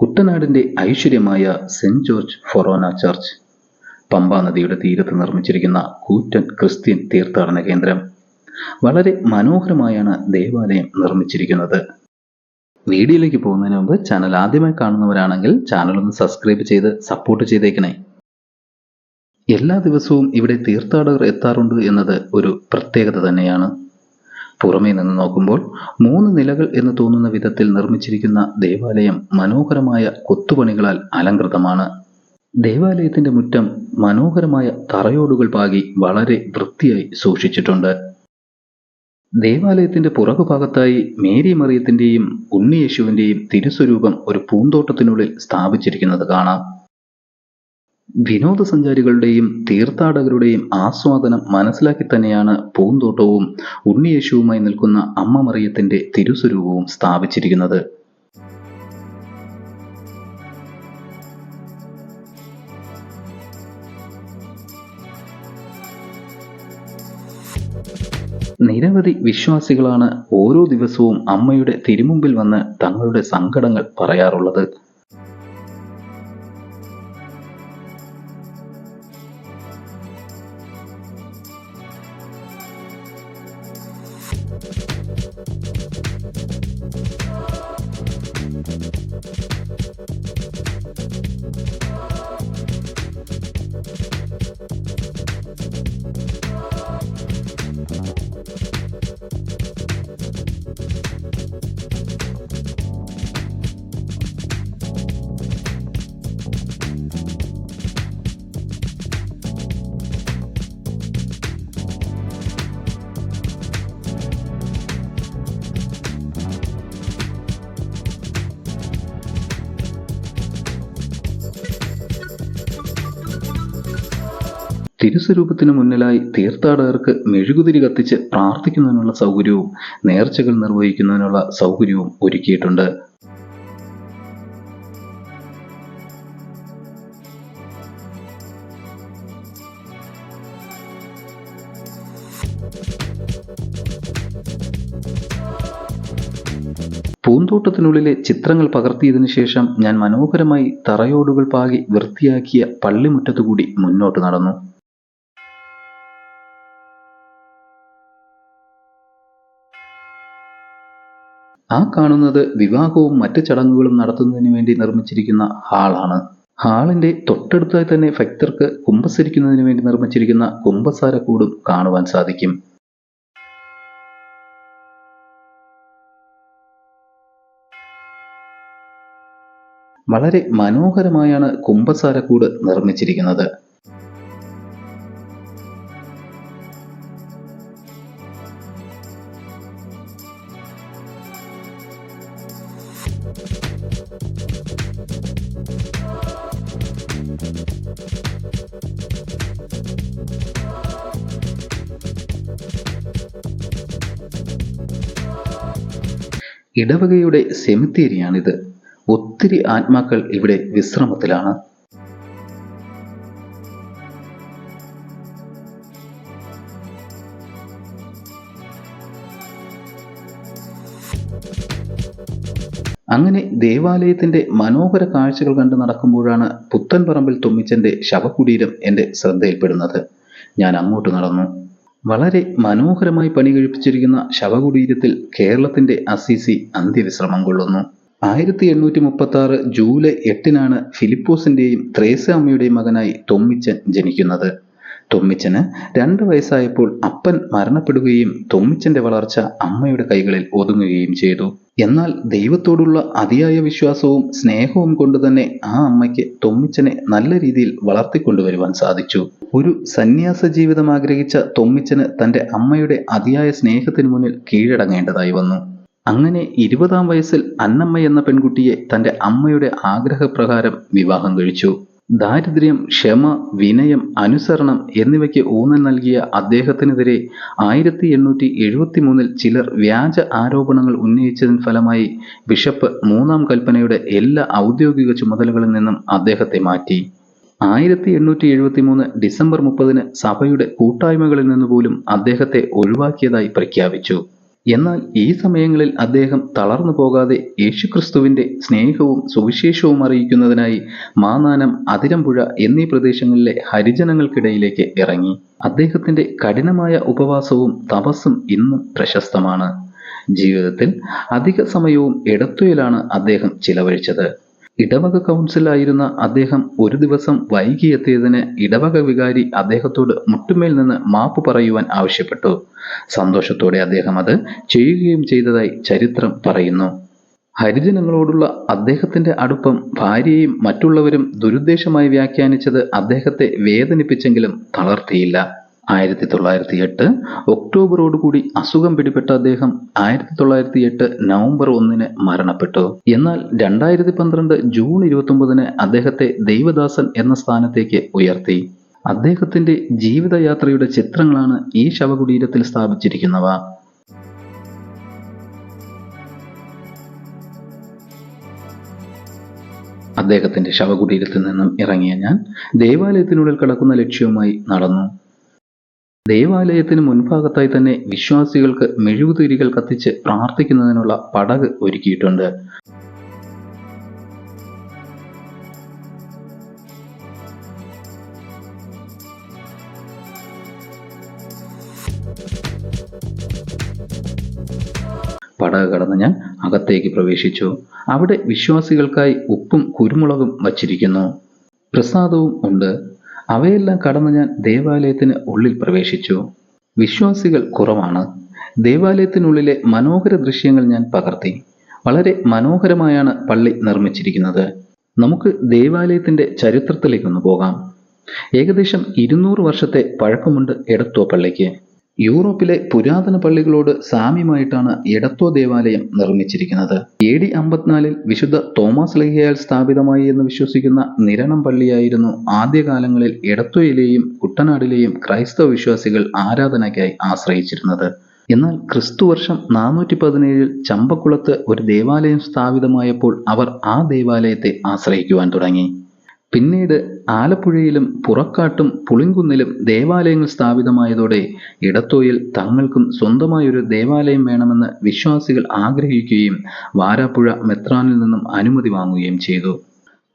കുട്ടനാടിന്റെ ഐശ്വര്യമായ saint George forane church Pamba നദിയുടെ തീരത്ത് നിർമ്മിച്ചിരിക്കുന്ന കൂറ്റൻ ക്രിസ്ത്യൻ തീർത്ഥാടന കേന്ദ്രം വളരെ മനോഹരമായാണ് ദേവാലയം നിർമ്മിച്ചിരിക്കുന്നത്. വീഡിയോയിലേക്ക് പോകുന്നതിന് മുമ്പ് ചാനൽ ആദ്യമായി കാണുന്നവരാണെങ്കിൽ ചാനൽ ഒന്ന് സബ്സ്ക്രൈബ് ചെയ്ത് സപ്പോർട്ട് ചെയ്തേക്കണേ. എല്ലാ ദിവസവും ഇവിടെ തീർത്ഥാടകർ എത്താറുണ്ട് എന്നത് ഒരു പ്രത്യേകത തന്നെയാണ്. പുറമേ നിന്ന് നോക്കുമ്പോൾ മൂന്ന് നിലകൾ എന്ന് തോന്നുന്ന വിധത്തിൽ നിർമ്മിച്ചിരിക്കുന്ന ദേവാലയം മനോഹരമായ കൊത്തുപണികളാൽ അലങ്കൃതമാണ്. ദേവാലയത്തിന്റെ മുറ്റം മനോഹരമായ തറയോടുകൾ പാകി വളരെ വൃത്തിയായി സൂക്ഷിച്ചിട്ടുണ്ട്. ദേവാലയത്തിന്റെ പുറകുഭാഗത്തായി മേരി മറിയത്തിന്റെയും ഉണ്ണിയേശുവിന്റെയും തിരുസ്വരൂപം ഒരു പൂന്തോട്ടത്തിനുള്ളിൽ സ്ഥാപിച്ചിരിക്കുന്നത് കാണാം. വിനോദസഞ്ചാരികളുടെയും തീർത്ഥാടകരുടെയും ആസ്വാദനം മനസ്സിലാക്കി തന്നെയാണ് പൂന്തോട്ടവും ഉണ്ണിയേശുവുമായി നിൽക്കുന്ന അമ്മ മറിയത്തിന്റെ തിരുസ്വരൂപവും സ്ഥാപിച്ചിരിക്കുന്നത്. നിരവധി വിശ്വാസികളാണ് ഓരോ ദിവസവും അമ്മയുടെ തിരുമുമ്പിൽ വന്ന് തങ്ങളുടെ സങ്കടങ്ങൾ പറയാറുള്ളത്. ハハハハ! തിരുസ്വരൂപത്തിനു മുന്നിലായി തീർത്ഥാടകർക്ക് മെഴുകുതിരി കത്തിച്ച് പ്രാർത്ഥിക്കുന്നതിനുള്ള സൗകര്യവും നേർച്ചകൾ നിർവഹിക്കുന്നതിനുള്ള സൗകര്യവും ഒരുക്കിയിട്ടുണ്ട്. പൂന്തോട്ടത്തിനുള്ളിലെ ചിത്രങ്ങൾ പകർത്തിയതിനു ശേഷം ഞാൻ മനോഹരമായി തറയോടുകൾ പാകി വൃത്തിയാക്കിയ പള്ളിമുറ്റത്തുകൂടി മുന്നോട്ട് നടന്നു. ആ കാണുന്നത് വിവാഹവും മറ്റു ചടങ്ങുകളും നടത്തുന്നതിന് വേണ്ടി നിർമ്മിച്ചിരിക്കുന്ന ഹാളാണ്. ഹാളിന്റെ തൊട്ടടുത്തായി തന്നെ ഭക്തർക്ക് കുംഭസരിക്കുന്നതിന് വേണ്ടി നിർമ്മിച്ചിരിക്കുന്ന കുംഭസാരക്കൂടും കാണുവാൻ സാധിക്കും. വളരെ മനോഹരമായാണ് കുംഭസാരക്കൂട് നിർമ്മിച്ചിരിക്കുന്നത്. ഇടവകയുടെ സെമിത്തേരിയാണിത് ഒത്തിരി ആത്മാക്കൾ ഇവിടെ വിശ്രമത്തിലാണ്. അങ്ങനെ ദേവാലയത്തിന്റെ മനോഹര കാഴ്ചകൾ കണ്ട് നടക്കുമ്പോഴാണ് പുത്തൻപറമ്പിൽ തുമ്മിച്ചന്റെ ശവകുടീരം എന്റെ ശ്രദ്ധയിൽപ്പെടുന്നത്. ഞാൻ അങ്ങോട്ട് നടന്നു. വളരെ മനോഹരമായി പണി കഴിപ്പിച്ചിരിക്കുന്ന ശവകുടീരത്തിൽ കേരളത്തിന്റെ അസീസി അന്ത്യവിശ്രമം കൊള്ളുന്നു. ആയിരത്തി എണ്ണൂറ്റി മുപ്പത്തി ആറ് ജൂലൈ എട്ടിനാണ് ഫിലിപ്പോസിന്റെയും ത്രേസ അമ്മയുടെയും മകനായി തൊമ്മിച്ചൻ ജനിക്കുന്നത്. തൊമ്മിച്ചന് രണ്ട് വയസ്സായപ്പോൾ അപ്പൻ മരണപ്പെടുകയും തുമ്മിച്ചന്റെ വളർച്ച അമ്മയുടെ കൈകളിൽ ഒതുങ്ങുകയും ചെയ്തു. എന്നാൽ ദൈവത്തോടുള്ള അതിയായ വിശ്വാസവും സ്നേഹവും കൊണ്ട് തന്നെ ആ അമ്മയ്ക്ക് തൊമ്മിച്ചനെ നല്ല രീതിയിൽ വളർത്തിക്കൊണ്ടുവരുവാൻ സാധിച്ചു. ഒരു സന്യാസ ജീവിതം ആഗ്രഹിച്ച തൊമ്മിച്ചന് തന്റെ അമ്മയുടെ അതിയായ സ്നേഹത്തിന് മുന്നിൽ കീഴടങ്ങേണ്ടതായി വന്നു. അങ്ങനെ ഇരുപതാം വയസ്സിൽ അന്നമ്മ എന്ന പെൺകുട്ടിയെ തന്റെ അമ്മയുടെ ആഗ്രഹപ്രകാരം വിവാഹം കഴിച്ചു. ദാരിദ്ര്യം ക്ഷമ വിനയം അനുസരണം എന്നിവയ്ക്ക് ഊന്നൽ നൽകിയ അദ്ദേഹത്തിനെതിരെ ആയിരത്തി എണ്ണൂറ്റി എഴുപത്തി മൂന്നിൽ ചിലർ വ്യാജ ആരോപണങ്ങൾ ഉന്നയിച്ചതിന് ഫലമായി ബിഷപ്പ് മൂന്നാം കൽപ്പനയുടെ എല്ലാ ഔദ്യോഗിക ചുമതലകളിൽ നിന്നും അദ്ദേഹത്തെ മാറ്റി. ആയിരത്തി എണ്ണൂറ്റി എഴുപത്തി മൂന്ന് ഡിസംബർ മുപ്പതിന് സഭയുടെ കൂട്ടായ്മകളിൽ നിന്ന് പോലും അദ്ദേഹത്തെ ഒഴിവാക്കിയതായി പ്രഖ്യാപിച്ചു. എന്നാൽ ഈ സമയങ്ങളിൽ അദ്ദേഹം തളർന്നു പോകാതെ യേശുക്രിസ്തുവിന്റെ സ്നേഹവും സുവിശേഷവും അറിയിക്കുന്നതിനായി മാനാനം അതിരമ്പുഴ എന്നീ പ്രദേശങ്ങളിലെ ഹരിജനങ്ങൾക്കിടയിലേക്ക് ഇറങ്ങി. അദ്ദേഹത്തിന്റെ കഠിനമായ ഉപവാസവും തപസ്സും ഇന്നും പ്രശസ്തമാണ്. ജീവിതത്തിൽ അധിക സമയവും എടത്തുയിലാണ് അദ്ദേഹം ചിലവഴിച്ചത്. ഇടവക കൗൺസിലായിരുന്ന അദ്ദേഹം ഒരു ദിവസം വൈകിയെത്തിയതിന് ഇടവക വികാരി അദ്ദേഹത്തോട് മുട്ടുമേൽ നിന്ന് മാപ്പ് പറയുവാൻ ആവശ്യപ്പെട്ടു. സന്തോഷത്തോടെ അദ്ദേഹം അത് ചെയ്യുകയും ചെയ്തതായി ചരിത്രം പറയുന്നു. ഹരിജനങ്ങളോടുള്ള അദ്ദേഹത്തിന്റെ അടുപ്പം ഭാര്യയും മറ്റുള്ളവരും ദുരുദ്ദേശമായി വ്യാഖ്യാനിച്ചത് അദ്ദേഹത്തെ വേദനിപ്പിച്ചെങ്കിലും തളർത്തിയില്ല. ആയിരത്തി തൊള്ളായിരത്തി എട്ട് ഒക്ടോബറോടുകൂടി അസുഖം പിടിപെട്ട അദ്ദേഹം ആയിരത്തി തൊള്ളായിരത്തി എട്ട് നവംബർ ഒന്നിന് മരണപ്പെട്ടു. എന്നാൽ രണ്ടായിരത്തി പന്ത്രണ്ട് ജൂൺ ഇരുപത്തി അദ്ദേഹത്തെ ദൈവദാസൻ എന്ന സ്ഥാനത്തേക്ക് ഉയർത്തി. അദ്ദേഹത്തിന്റെ ജീവിതയാത്രയുടെ ചിത്രങ്ങളാണ് ഈ ശവകുടീരത്തിൽ സ്ഥാപിച്ചിരിക്കുന്നവ. അദ്ദേഹത്തിന്റെ ശവകുടീരത്തിൽ നിന്നും ഇറങ്ങിയ ഞാൻ ദേവാലയത്തിനുള്ളിൽ കടക്കുന്ന ലക്ഷ്യവുമായി നടന്നു. ദേവാലയത്തിന് മുൻഭാഗത്തായി തന്നെ വിശ്വാസികൾക്ക് മെഴുകുതിരികൾ കത്തിച്ച് പ്രാർത്ഥിക്കുന്നതിനുള്ള പടക് ഒരുക്കിയിട്ടുണ്ട്. പടക് കടന്ന് ഞാൻ അകത്തേക്ക് പ്രവേശിച്ചു. അവിടെ വിശ്വാസികൾക്കായി ഉപ്പും കുരുമുളകും വച്ചിരിക്കുന്നു. പ്രസാദവും ഉണ്ട്. അവയെല്ലാം കടന്ന് ഞാൻ ദേവാലയത്തിന് ഉള്ളിൽ പ്രവേശിച്ചു. വിശ്വാസികൾ കുറവാണ്. ദേവാലയത്തിനുള്ളിലെ മനോഹര ദൃശ്യങ്ങൾ ഞാൻ പകർത്തി. വളരെ മനോഹരമായാണ് പള്ളി നിർമ്മിച്ചിരിക്കുന്നത്. നമുക്ക് ദേവാലയത്തിന്റെ ചരിത്രത്തിലേക്കൊന്ന് പോകാം. ഏകദേശം ഇരുന്നൂറ് വർഷത്തെ പഴക്കമുണ്ട് എടത്വ പള്ളിക്ക്. യൂറോപ്പിലെ പുരാതന പള്ളികളോട് സാമ്യമായിട്ടാണ് എടത്വ ദേവാലയം നിർമ്മിച്ചിരിക്കുന്നത്. എ ഡി അമ്പത്തിനാലിൽ വിശുദ്ധ തോമസ് ലഹിയാൽ സ്ഥാപിതമായി എന്ന് വിശ്വസിക്കുന്ന നിരണം പള്ളിയായിരുന്നു ആദ്യകാലങ്ങളിൽ എടത്വയിലെയും കുട്ടനാടിലെയും ക്രൈസ്തവ വിശ്വാസികൾ ആരാധനയ്ക്കായി ആശ്രയിച്ചിരുന്നത്. എന്നാൽ ക്രിസ്തുവർഷം നാനൂറ്റി പതിനേഴിൽ ചമ്പക്കുളത്ത് ഒരു ദേവാലയം സ്ഥാപിതമായപ്പോൾ അവർ ആ ദേവാലയത്തെ ആശ്രയിക്കുവാൻ തുടങ്ങി. പിന്നീട് ആലപ്പുഴയിലും പുറക്കാട്ടും പുളിങ്കുന്നിലും ദേവാലയങ്ങൾ സ്ഥാപിതമായതോടെ ഇടത്തോയിൽ തങ്ങൾക്കും സ്വന്തമായൊരു ദേവാലയം വേണമെന്ന് വിശ്വാസികൾ ആഗ്രഹിക്കുകയും വാരാപ്പുഴ മെത്രാനിൽ നിന്നും അനുമതി വാങ്ങുകയും ചെയ്തു.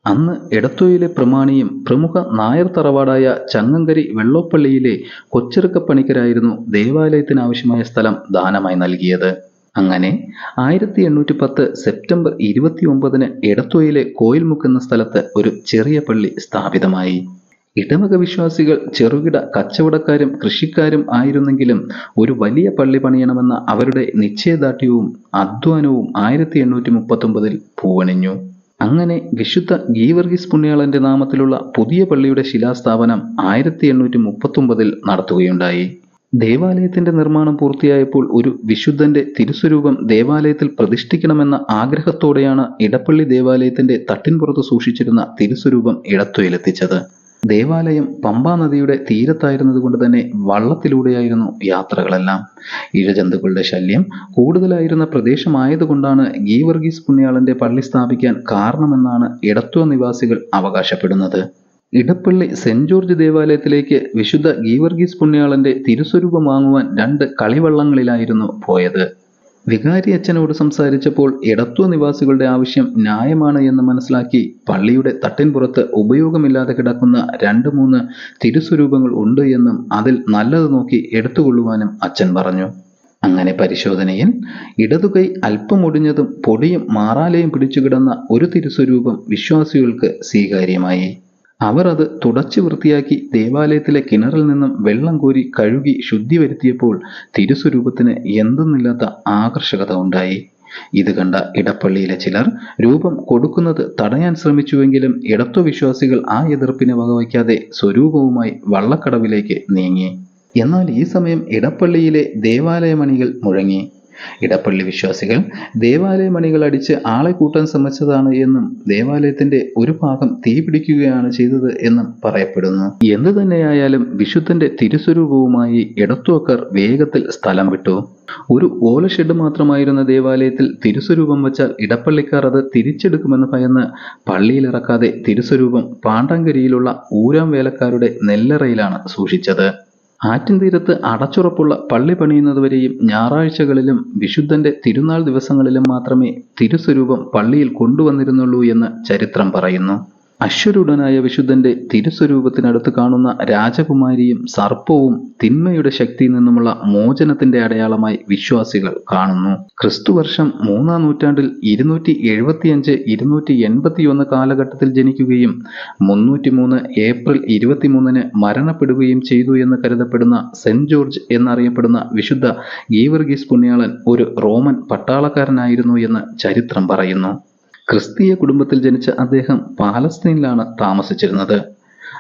അന്ന് എടത്തോയിലെ പ്രമാണിയും പ്രമുഖ നായർ തറവാടായ ചങ്ങങ്കരി വെള്ളോപ്പള്ളിയിലെ കൊച്ചിറുക്കപ്പണിക്കരായിരുന്നു ദേവാലയത്തിനാവശ്യമായ സ്ഥലം ദാനമായി നൽകിയത്. അങ്ങനെ ആയിരത്തി എണ്ണൂറ്റി പത്ത് സെപ്റ്റംബർ ഇരുപത്തി ഒമ്പതിന് എടത്വയിലെ കോയിൽമുക്ക് എന്ന സ്ഥലത്ത് ഒരു ചെറിയ പള്ളി സ്ഥാപിതമായി. ഇടവക വിശ്വാസികൾ ചെറുകിട കച്ചവടക്കാരും കൃഷിക്കാരും ആയിരുന്നെങ്കിലും ഒരു വലിയ പള്ളി പണിയണമെന്ന അവരുടെ നിശ്ചയദാർഢ്യവും അധ്വാനവും ആയിരത്തി എണ്ണൂറ്റി മുപ്പത്തൊമ്പതിൽ പൂവണിഞ്ഞു. അങ്ങനെ വിശുദ്ധ ഗീവർഗീസ് പുണ്യാളന്റെ നാമത്തിലുള്ള പുതിയ പള്ളിയുടെ ശിലാസ്ഥാപനം ആയിരത്തി എണ്ണൂറ്റി മുപ്പത്തൊമ്പതിൽ നടത്തുകയുണ്ടായി. ദേവാലയത്തിന്റെ നിർമ്മാണം പൂർത്തിയായപ്പോൾ ഒരു വിശുദ്ധന്റെ തിരുസ്വരൂപം ദേവാലയത്തിൽ പ്രതിഷ്ഠിക്കണമെന്ന ആഗ്രഹത്തോടെയാണ് ഇടപ്പള്ളി ദേവാലയത്തിന്റെ തട്ടിൻപുറത്ത് സൂക്ഷിച്ചിരുന്ന തിരുസ്വരൂപം ഇടത്തുയിലെത്തിച്ചത്. ദേവാലയം പമ്പാ നദിയുടെ തീരത്തായിരുന്നതുകൊണ്ട് തന്നെ വള്ളത്തിലൂടെയായിരുന്നു യാത്രകളെല്ലാം. ഇഴജന്തുക്കളുടെ ശല്യം കൂടുതലായിരുന്ന പ്രദേശമായതുകൊണ്ടാണ് ഗീവർഗീസ് പുണ്യാളന്റെ പള്ളി സ്ഥാപിക്കാൻ കാരണമെന്നാണ് ഇടത്വ നിവാസികൾ അവകാശപ്പെടുന്നത്. ഇടപ്പള്ളി സെന്റ് ജോർജ് ദേവാലയത്തിലേക്ക് വിശുദ്ധ ഗീവർഗീസ് പുണ്യാളന്റെ തിരുസ്വരൂപം വാങ്ങുവാൻ രണ്ട് കളിവള്ളങ്ങളിലായിരുന്നു പോയത്. വികാരി അച്ഛനോട് സംസാരിച്ചപ്പോൾ ഇടത്വ നിവാസികളുടെ ആവശ്യം ന്യായമാണ് എന്ന് മനസ്സിലാക്കി പള്ളിയുടെ തട്ടിൻപുറത്ത് ഉപയോഗമില്ലാതെ കിടക്കുന്ന രണ്ട് മൂന്ന് തിരുസ്വരൂപങ്ങൾ ഉണ്ട് എന്നും അതിൽ നല്ലത് നോക്കി എടുത്തുകൊള്ളുവാനും അച്ഛൻ പറഞ്ഞു. അങ്ങനെ പരിശോധനയിൽ ഇടതുകൈ അല്പം ഒടിഞ്ഞതും പൊടിയും മാറാലയും പിടിച്ചു കിടന്ന ഒരു തിരുസ്വരൂപം വിശ്വാസികൾക്ക് സ്വീകാര്യമായി. അവർ അത് തുടച്ചു വൃത്തിയാക്കി ദേവാലയത്തിലെ കിണറിൽ നിന്നും വെള്ളം കോരി കഴുകി ശുദ്ധി വരുത്തിയപ്പോൾ തിരുസ്വരൂപത്തിന് എന്തെന്നില്ലാത്ത ആകർഷകത ഉണ്ടായി. ഇത് കണ്ട ഇടപ്പള്ളിയിലെ ചിലർ രൂപം കൊടുക്കുന്നത് തടയാൻ ശ്രമിച്ചുവെങ്കിലും ഇടത്വ വിശ്വാസികൾ ആ എതിർപ്പിനെ വകവയ്ക്കാതെ സ്വരൂപവുമായി വള്ളക്കടവിലേക്ക് നീങ്ങി. എന്നാൽ ഈ സമയം ഇടപ്പള്ളിയിലെ ദേവാലയമണികൾ മുഴങ്ങി. ഇടപ്പള്ളി വിശ്വാസികൾ ദേവാലയ മണികൾ അടിച്ച് ആളെ കൂട്ടാൻ ശ്രമിച്ചതാണ് എന്നും ദേവാലയത്തിന്റെ ഒരു ഭാഗം തീ പിടിക്കുകയാണ് ചെയ്തത് എന്നും പറയപ്പെടുന്നു. എന്തു തന്നെയായാലും വിശുദ്ധന്റെ തിരുസ്വരൂപവുമായി ഇടത്തുവക്കാർ വേഗത്തിൽ സ്ഥലം വിട്ടു. ഒരു ഓല ഷെഡ് മാത്രമായിരുന്ന ദേവാലയത്തിൽ തിരുസ്വരൂപം വച്ചാൽ ഇടപ്പള്ളിക്കാർ അത് തിരിച്ചെടുക്കുമെന്ന് ഭയന്ന് പള്ളിയിലിറക്കാതെ തിരുസ്വരൂപം പാണ്ടാങ്കരിയിലുള്ള ഊരാം വേലക്കാരുടെ നെല്ലറയിലാണ് സൂക്ഷിച്ചത്. ആറ്റിൻ തീരത്ത് അടച്ചുറപ്പുള്ള പള്ളി പണിയുന്നതുവരെയും ഞായറാഴ്ചകളിലും വിശുദ്ധന്റെ തിരുനാൾ ദിവസങ്ങളിലും മാത്രമേ തിരുസ്വരൂപം പള്ളിയിൽ കൊണ്ടുവന്നിരുന്നുള്ളൂ എന്ന് ചരിത്രം പറയുന്നു. അശ്വരൂഢനായ വിശുദ്ധന്റെ തിരുസ്വരൂപത്തിനടുത്ത് കാണുന്ന രാജകുമാരിയും സർപ്പവും തിന്മയുടെ ശക്തിയിൽ നിന്നുമുള്ള മോചനത്തിന്റെ അടയാളമായി വിശ്വാസികൾ കാണുന്നു. ക്രിസ്തുവർഷം മൂന്നാം നൂറ്റാണ്ടിൽ ഇരുന്നൂറ്റി എഴുപത്തിയഞ്ച് ഇരുന്നൂറ്റി എൺപത്തിയൊന്ന് കാലഘട്ടത്തിൽ ജനിക്കുകയും മുന്നൂറ്റിമൂന്ന് ഏപ്രിൽ ഇരുപത്തിമൂന്നിന് മരണപ്പെടുകയും ചെയ്തു എന്ന് കരുതപ്പെടുന്ന സെന്റ് ജോർജ് എന്നറിയപ്പെടുന്ന വിശുദ്ധ ഗീവർഗീസ് പുണ്യാളൻ ഒരു റോമൻ പട്ടാളക്കാരനായിരുന്നു എന്ന് ചരിത്രം പറയുന്നു. ക്രിസ്തീയ കുടുംബത്തിൽ ജനിച്ച അദ്ദേഹം പാലസ്തീനിലാണ് താമസിച്ചിരുന്നത്.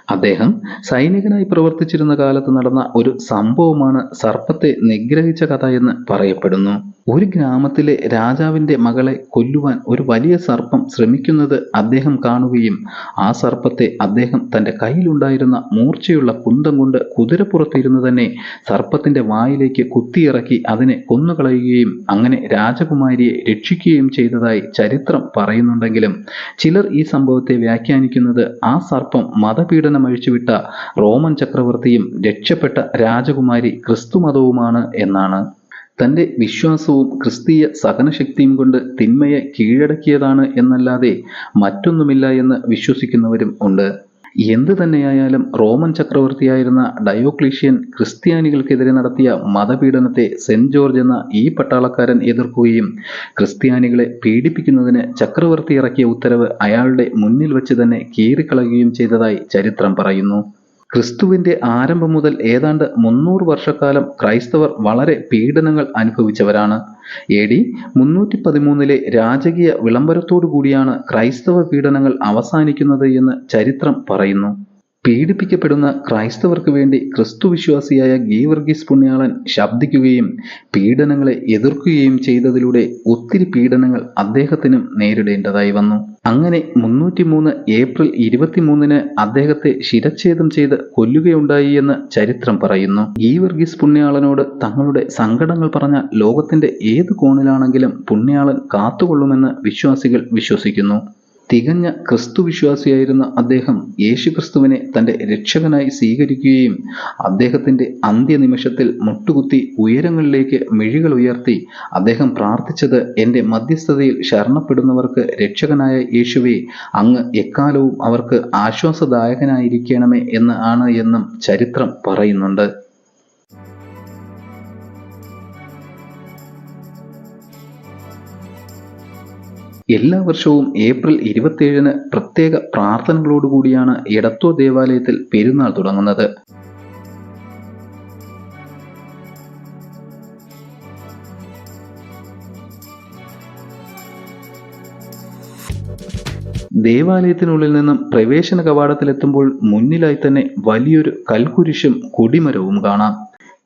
അദ്ദേഹം സൈനികനായി പ്രവർത്തിച്ചിരുന്ന കാലത്ത് നടന്ന ഒരു സംഭവമാണ് സർപ്പത്തെ നിഗ്രഹിച്ച കഥ എന്ന് പറയപ്പെടുന്നു. ഒരു ഗ്രാമത്തിലെ രാജാവിന്റെ മകളെ കൊല്ലുവാൻ ഒരു വലിയ സർപ്പം ശ്രമിക്കുന്നത് അദ്ദേഹം കാണുകയും ആ സർപ്പത്തെ അദ്ദേഹം തന്റെ കയ്യിലുണ്ടായിരുന്ന മൂർച്ചയുള്ള കുന്തം കൊണ്ട് കുതിരപ്പുറത്തിരുന്ന് തന്നെ സർപ്പത്തിന്റെ വായിലേക്ക് കുത്തിയിറക്കി അതിനെ കൊന്നുകളയുകയും അങ്ങനെ രാജകുമാരിയെ രക്ഷിക്കുകയും ചെയ്തതായി ചരിത്രം പറയുന്നുണ്ടെങ്കിലും ചിലർ ഈ സംഭവത്തെ വ്യാഖ്യാനിക്കുന്നത് ആ സർപ്പം മതപീഡനം അഴിച്ചുവിട്ട റോമൻ ചക്രവർത്തിയും രക്ഷപ്പെട്ട രാജകുമാരി ക്രിസ്തുമതവുമാണ് എന്നാണ്. തന്റെ വിശ്വാസവും ക്രിസ്തീയ സഹനശക്തിയും കൊണ്ട് തിന്മയെ കീഴടക്കിയതാണ് എന്നല്ലാതെ മറ്റൊന്നുമില്ല എന്ന് വിശ്വസിക്കുന്നവരും ഉണ്ട്. എന്തു തന്നെയായാലും റോമൻ ചക്രവർത്തിയായിരുന്ന ഡയോക്ലീഷ്യൻ ക്രിസ്ത്യാനികൾക്കെതിരെ നടത്തിയ മതപീഡനത്തെ സെന്റ് ജോർജ് എന്ന ഈ പട്ടാളക്കാരൻ എതിർക്കുകയും ക്രിസ്ത്യാനികളെ പീഡിപ്പിക്കുന്നതിന് ചക്രവർത്തി ഇറക്കിയ ഉത്തരവ് അയാളുടെ മുന്നിൽ വെച്ച് തന്നെ കീറിക്കളയുകയും ചെയ്തതായി ചരിത്രം പറയുന്നു. ക്രിസ്തുവിന്റെ ആരംഭം മുതൽ ഏതാണ്ട് മുന്നൂറ് വർഷക്കാലം ക്രൈസ്തവർ വളരെ പീഡനങ്ങൾ അനുഭവിച്ചവരാണ്. എ ഡി മുന്നൂറ്റി പതിമൂന്നിലെ രാജകീയ വിളംബരത്തോടു കൂടിയാണ് ക്രൈസ്തവ പീഡനങ്ങൾ അവസാനിക്കുന്നത് എന്ന് ചരിത്രം പറയുന്നു. പീഡിപ്പിക്കപ്പെടുന്ന ക്രൈസ്തവർക്ക് വേണ്ടി ക്രിസ്തുവിശ്വാസിയായ ഗീവർഗീസ് പുണ്യാളൻ ശബ്ദിക്കുകയും പീഡനങ്ങളെ എതിർക്കുകയും ചെയ്തതിലൂടെ ഒത്തിരി പീഡനങ്ങൾ അദ്ദേഹത്തിനും നേരിടേണ്ടതായി വന്നു. അങ്ങനെ മുന്നൂറ്റിമൂന്ന് ഏപ്രിൽ ഇരുപത്തിമൂന്നിന് അദ്ദേഹത്തെ ശിരച്ഛേദം ചെയ്ത് കൊല്ലുകയുണ്ടായി എന്ന് ചരിത്രം പറയുന്നു. ഗീവർഗീസ് പുണ്യാളനോട് തങ്ങളുടെ സങ്കടങ്ങൾ പറഞ്ഞ ലോകത്തിന്റെ ഏത് കോണിലാണെങ്കിലും പുണ്യാളൻ കാത്തുകൊള്ളുമെന്ന് വിശ്വാസികൾ വിശ്വസിക്കുന്നു. തികഞ്ഞ ക്രിസ്തുവിശ്വാസിയായിരുന്ന അദ്ദേഹം യേശുക്രിസ്തുവിനെ തന്റെ രക്ഷകനായി സ്വീകരിക്കുകയും അദ്ദേഹത്തിന്റെ അന്ത്യനിമിഷത്തിൽ മുട്ടുകുത്തി ഉയരങ്ങളിലേക്ക് മിഴികൾ ഉയർത്തി അദ്ദേഹം പ്രാർത്ഥിച്ചത് എന്റെ മധ്യസ്ഥതയിൽ ശരണപ്പെടുന്നവർക്ക് രക്ഷകനായ യേശുവെ അങ്ങ് എക്കാലവും അവർക്ക് ആശ്വാസദായകനായിരിക്കണമേ എന്ന് ആണ് എന്നും ചരിത്രം പറയുന്നുണ്ട്. എല്ലാ വർഷവും ഏപ്രിൽ ഇരുപത്തിയേഴിന് പ്രത്യേക പ്രാർത്ഥനകളോടുകൂടിയാണ് എടത്വ ദേവാലയത്തിൽ പെരുന്നാൾ തുടങ്ങുന്നത്. ദേവാലയത്തിനുള്ളിൽ നിന്നും പ്രവേശന കവാടത്തിലെത്തുമ്പോൾ മുന്നിലായി തന്നെ വലിയൊരു കൽക്കുരിശും കൊടിമരവും കാണാം.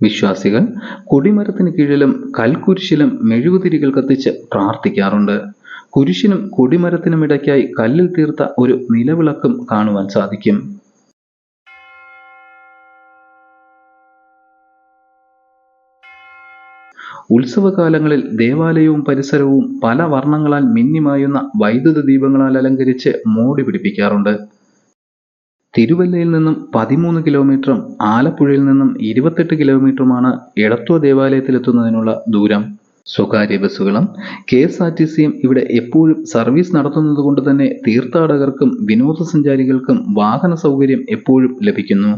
വിശ്വാസികൾ കൊടിമരത്തിന് കീഴിലും കൽക്കുരിശിലും മെഴുകുതിരികൾ കത്തിച്ച് പ്രാർത്ഥിക്കാറുണ്ട്. കുരിശിനും കൊടിമരത്തിനും ഇടയ്ക്കായി കല്ലിൽ തീർത്ത ഒരു നിലവിളക്കും കാണുവാൻ സാധിക്കും. ഉത്സവകാലങ്ങളിൽ ദേവാലയവും പരിസരവും പല വർണങ്ങളാൽ മിന്നിമായുന്ന വൈദ്യുത ദീപങ്ങളാൽ അലങ്കരിച്ച് മോടി പിടിപ്പിക്കാറുണ്ട്. തിരുവല്ലയിൽ നിന്നും പതിമൂന്ന് കിലോമീറ്ററും ആലപ്പുഴയിൽ നിന്നും ഇരുപത്തെട്ട് കിലോമീറ്ററുമാണ് എടത്വ ദേവാലയത്തിലെത്തുന്നതിനുള്ള ദൂരം. സ്വകാര്യ ബസ്സുകളും കെ എസ് ആർ ടി സിയും ഇവിടെ എപ്പോഴും സർവീസ് നടത്തുന്നത് കൊണ്ട് തന്നെ തീർത്ഥാടകർക്കും വിനോദസഞ്ചാരികൾക്കും വാഹന സൗകര്യം എപ്പോഴും ലഭിക്കുന്നു.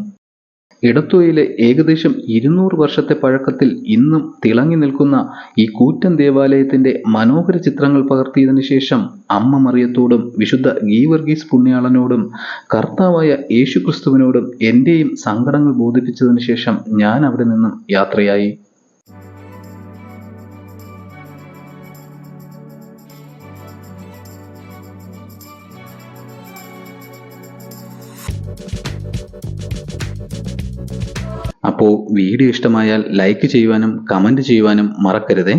ഇടത്തുവയിലെ ഏകദേശം ഇരുന്നൂറ് വർഷത്തെ പഴക്കത്തിൽ ഇന്നും തിളങ്ങി നിൽക്കുന്ന ഈ കൂറ്റൻ ദേവാലയത്തിന്റെ മനോഹര ചിത്രങ്ങൾ പകർത്തിയതിനു ശേഷം അമ്മ മറിയത്തോടും വിശുദ്ധ ഗീവർഗീസ് പുണ്യാളനോടും കർത്താവായ യേശുക്രിസ്തുവിനോടും എന്റെയും സങ്കടങ്ങൾ ബോധിപ്പിച്ചതിനു ശേഷം ഞാൻ അവിടെ നിന്നും യാത്രയായി. അപ്പോൾ വീഡിയോ ഇഷ്ടമായാൽ ലൈക്ക് ചെയ്യുവാനും കമന്റ് ചെയ്യുവാനും മറക്കരുതേ.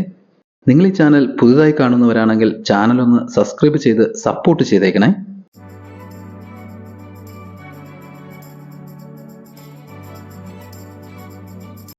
നിങ്ങൾ ഈ ചാനൽ പുതുതായി കാണുന്നവരാണെങ്കിൽ ചാനൽ ഒന്ന് സബ്സ്ക്രൈബ് ചെയ്ത് സപ്പോർട്ട് ചെയ്തേക്കണേ.